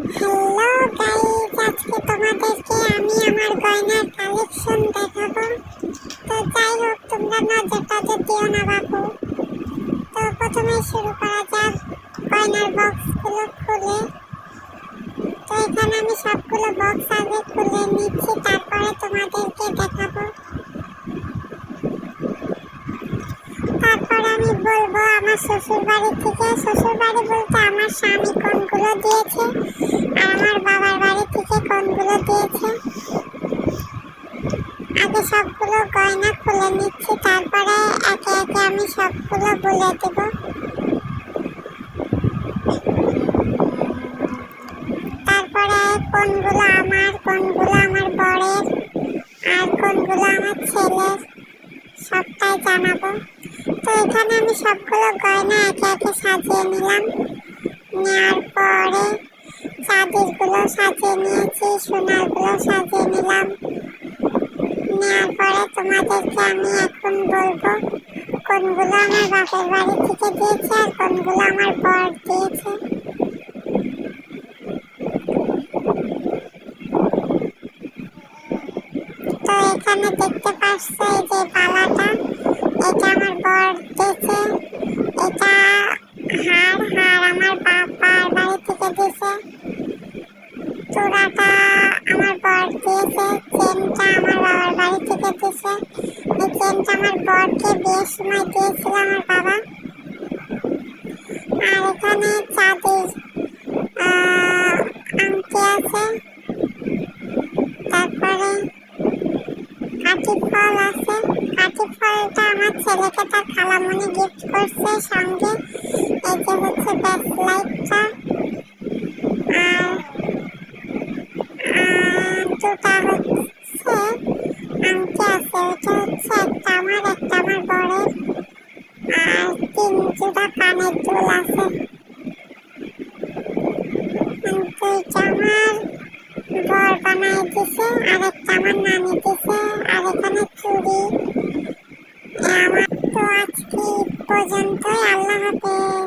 Hello guys, আজকে তোমাদেরকে আমি আমার গয়নার কালেকশন দেখাবো। তো যাই হোক, তোমরা নজরটা যে দিও না বাবু তো প্রথমে শুরু করা যাক গয়নার বক্সগুলো খুলে। তো এখানে আমি সবগুলো বক্স আগে খুলে নিচ্ছি, তারপরে তোমাদেরকে দেখাবো। তারপর আমি বলব আমার শ্বশুর বাড়ি থেকে। শ্বশুর বাড়ি বলতে আমার স্বামী কোনগুলো দিয়েছে? দিয়েছে। আগে সবগুলো গয়না খুলে নিচ্ছি, তারপরে একে একে আমি সবগুলো বলে দেব। তারপরে কোনগুলো আমার কোনগুলো আমার বরের, আর কোনগুলো আমার ছেলের, সবটাই জানাব। তো এখানে আমি সবগুলো গয়না একে একে সাজিয়ে নিলাম। নেওয়ার পরে চাঁদিরগুলো সাজিয়ে নিয়েছি, সোনারগুলো সাজিয়ে নিলাম। নেওয়ার পরে তোমাদেরকে আমি এখন বলব, কোনগুলো আমার বাপের বাড়ি থেকে দিয়েছে আর কোনগুলো আমার বর দিয়েছে। তো এখানে দেখতে পাচ্ছ এই যে বালাটা, এটা আমার বর বিয়ের সময় দিয়েছিল আমার বাবা। আর এখানে চাঁদির আংটি আছে। তারপরে কাঠি ফল আছে। কাঠি ফলটা আমার ছেলেকে তার খালামণি গিফট করছে সঙ্গে। এই যে হচ্ছে ব্যাকলাইটটা আর দুটা হচ্ছে আংটি আছে। ওটা হচ্ছে একটা আমার একটা আমার বরের আর দুটা কানের দুল আছে দুইটা আমার বর বানাই দিছে আর একটা আমার নানি দিছে আর এখানে চুড়ি আমার তো আজকে পর্যন্তই, আল্লাহ হাফেজ।